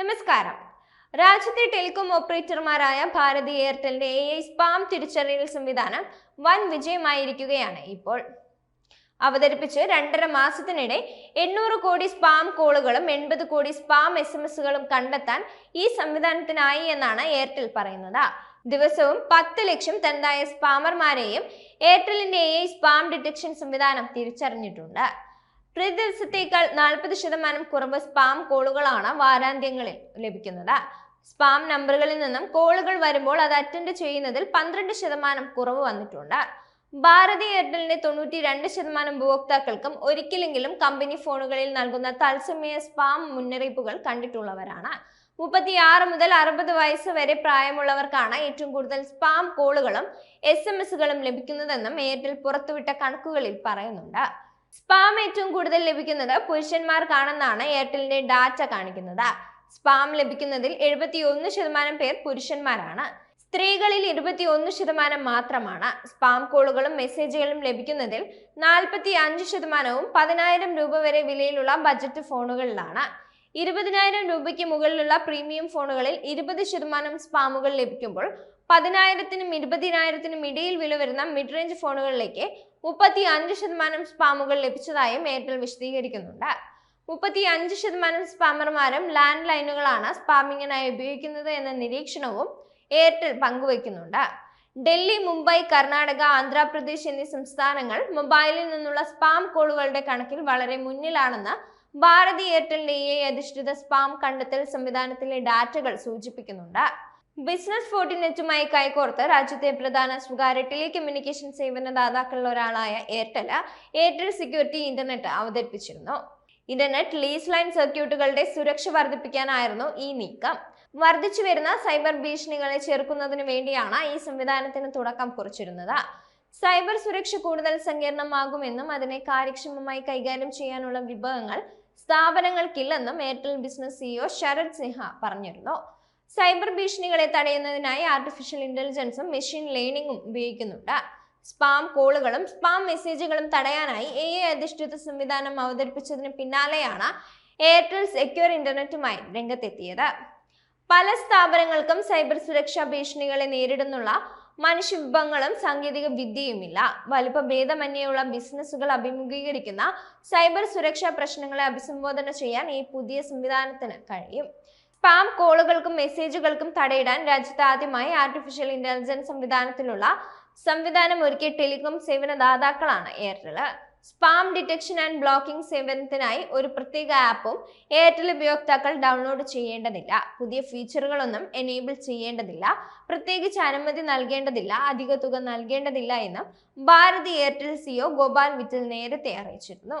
നമസ്കാരം. രാജ്യത്തെ ടെലികോം ഓപ്പറേറ്റർമാരായ ഭാരതി എയർടെലിന്റെ എ ഐ സ്പാം തിരിച്ചറിയൽ സംവിധാനം വൻ വിജയമായിരിക്കുകയാണ് ഇപ്പോൾ. അവതരിപ്പിച്ച് രണ്ടര മാസത്തിനിടെ എണ്ണൂറ് കോടി സ്പാം കോളുകളും എൺപത് കോടി സ്പാം എസ് എം എസുകളും കണ്ടെത്താൻ ഈ സംവിധാനത്തിനായി എന്നാണ് എയർടെൽ പറയുന്നത്. ദിവസവും പത്ത് ലക്ഷം തനതായ സ്പാമർമാരെയും എയർടെലിന്റെ എ സ്പാം ഡിറ്റക്ഷൻ സംവിധാനം തിരിച്ചറിഞ്ഞിട്ടുണ്ട്. പ്രതി ദിവസത്തേക്കാൾ നാൽപ്പത് ശതമാനം കുറവ് സ്പാം കോളുകളാണ് വാരാന്ത്യങ്ങളിൽ ലഭിക്കുന്നത്. സ്പാം നമ്പറുകളിൽ നിന്നും കോളുകൾ വരുമ്പോൾ അത് അറ്റൻഡ് ചെയ്യുന്നതിൽ പന്ത്രണ്ട് ശതമാനം കുറവ് വന്നിട്ടുണ്ട്. ഭാരതി എയർടെലിന്റെ തൊണ്ണൂറ്റി രണ്ട് ശതമാനം ഉപഭോക്താക്കൾക്കും ഒരിക്കലെങ്കിലും കമ്പനി ഫോണുകളിൽ നൽകുന്ന തത്സമയ സ്പാം മുന്നറിയിപ്പുകൾ കണ്ടിട്ടുള്ളവരാണ്. മുപ്പത്തിയാറ് മുതൽ അറുപത് വയസ്സ് വരെ പ്രായമുള്ളവർക്കാണ് ഏറ്റവും കൂടുതൽ സ്പാം കോളുകളും എസ് എം എസുകളും ലഭിക്കുന്നതെന്നും എയർടെൽ പുറത്തുവിട്ട കണക്കുകളിൽ പറയുന്നുണ്ട്. സ്പാം ഏറ്റവും കൂടുതൽ ലഭിക്കുന്നത് പുരുഷന്മാർക്കാണെന്നാണ് എയർടെലിന്റെ ഡാറ്റ കാണിക്കുന്നത്. സ്പാം ലഭിക്കുന്നതിൽ എഴുപത്തി ഒന്ന് ശതമാനം പേർ പുരുഷന്മാരാണ്. സ്ത്രീകളിൽ ഇരുപത്തി ഒന്ന് ശതമാനം മാത്രമാണ്. സ്പാം കോളുകളും മെസ്സേജുകളും ലഭിക്കുന്നതിൽ നാൽപ്പത്തി അഞ്ച് ശതമാനവും പതിനായിരം രൂപ വരെ വിലയിലുള്ള ബജറ്റ് ഫോണുകളിലാണ്. ഇരുപതിനായിരം രൂപയ്ക്ക് മുകളിലുള്ള പ്രീമിയം ഫോണുകളിൽ ഇരുപത് ശതമാനം സ്പാമുകൾ ലഭിക്കുമ്പോൾ പതിനായിരത്തിനും ഇരുപതിനായിരത്തിനും ഇടയിൽ വില വരുന്ന മിഡ് റേഞ്ച് ഫോണുകളിലേക്ക് മുപ്പത്തി അഞ്ച് ശതമാനം സ്പാമുകൾ ലഭിച്ചതായും എയർടെൽ വിശദീകരിക്കുന്നുണ്ട്. മുപ്പത്തി അഞ്ച് ശതമാനം സ്പാമർമാരും ലാൻഡ് ലൈനുകളാണ് സ്പാമിങ്ങിനായി ഉപയോഗിക്കുന്നത് എന്ന നിരീക്ഷണവും എയർടെൽ പങ്കുവയ്ക്കുന്നുണ്ട്. ഡൽഹി മുംബൈ കർണാടക ആന്ധ്രാപ്രദേശ് എന്നീ സംസ്ഥാനങ്ങൾ മൊബൈലിൽ നിന്നുള്ള സ്പാം കോളുകളുടെ കണക്കിൽ വളരെ മുന്നിലാണെന്ന് ഭാരതി എയർടെലിന്റെ എ അധിഷ്ഠിത സ്പാം കണ്ടെത്തൽ സംവിധാനത്തിലെ ഡാറ്റകൾ സൂചിപ്പിക്കുന്നുണ്ട്. ബിസിനസ് ഫോർട്ടിനെറ്റുമായി കൈകോർത്ത് രാജ്യത്തെ പ്രധാന സ്വകാര്യ ടെലികമ്മ്യൂണിക്കേഷൻ സേവന ദാതാക്കളിൽ ഒരാളായ എയർടെൽ എയർടെൽ സെക്യൂരിറ്റി ഇന്റർനെറ്റ് അവതരിപ്പിച്ചിരുന്നു. ഇന്റർനെറ്റ് ലീസ് ലൈൻ സർക്യൂട്ടുകളുടെ സുരക്ഷ വർദ്ധിപ്പിക്കാനായിരുന്നു ഈ നീക്കം. വർദ്ധിച്ചു വരുന്ന സൈബർ ഭീഷണികളെ ചെറുക്കുന്നതിനു വേണ്ടിയാണ് ഈ സംവിധാനത്തിന് തുടക്കം കുറിച്ചിരുന്നത്. സൈബർ സുരക്ഷ കൂടുതൽ സങ്കീർണമാകുമെന്നും അതിനെ കാര്യക്ഷമമായി കൈകാര്യം ചെയ്യാനുള്ള വിഭവങ്ങൾ സ്ഥാപനങ്ങൾക്കില്ലെന്നും Airtel business CEO Sharat Sinha പറഞ്ഞിരുന്നു. സൈബർ ഭീഷണികളെ തടയുന്നതിനായി ആർട്ടിഫിഷ്യൽ ഇന്റലിജൻസും മെഷീൻ ലേണിംഗും ഉപയോഗിക്കുന്നുണ്ട്. സ്പാം കോളുകളും സ്പാം മെസ്സേജുകളും തടയാനായി എ ഐ അധിഷ്ഠിത സംവിധാനം അവതരിപ്പിച്ചതിന് പിന്നാലെയാണ് എയർടെൽ സെക്യൂർ ഇന്റർനെറ്റുമായി രംഗത്തെത്തിയത്. പല സ്ഥാപനങ്ങൾക്കും സൈബർ സുരക്ഷാ ഭീഷണികളെ നേരിടുന്നുള്ള മനുഷ്യവിഭവങ്ങളും സാങ്കേതിക വിദ്യയുമില്ല. വലിപ്പ ഭേദമന്യുള്ള ബിസിനസ്സുകൾ അഭിമുഖീകരിക്കുന്ന സൈബർ സുരക്ഷാ പ്രശ്നങ്ങളെ അഭിസംബോധന ചെയ്യാൻ ഈ പുതിയ സംവിധാനത്തിന് കഴിയും. സ്പാം കോളുകൾക്കും മെസ്സേജുകൾക്കും തടയിടാൻ രാജ്യത്ത് ആദ്യമായി ആർട്ടിഫിഷ്യൽ ഇന്റലിജൻസ് സംവിധാനത്തിലുള്ള സംവിധാനം ഒരുക്കിയ ടെലികോം സേവന ദാതാക്കളാണ് Airtel spam detection and blocking സേവനത്തിനായി ഒരു പ്രത്യേക ആപ്പും എയർടെൽ ഉപയോക്താക്കൾ ഡൗൺലോഡ് ചെയ്യേണ്ടതില്ല. പുതിയ ഫീച്ചറുകളൊന്നും എനേബിൾ ചെയ്യേണ്ടതില്ല. പ്രത്യേകിച്ച് അനുമതി നൽകേണ്ടതില്ല. അധിക തുക നൽകേണ്ടതില്ല എന്നും ഭാരതി എയർടെൽ സിഒ ഗോപാൽ വിറ്റൽ നേരത്തെ അറിയിച്ചിരുന്നു.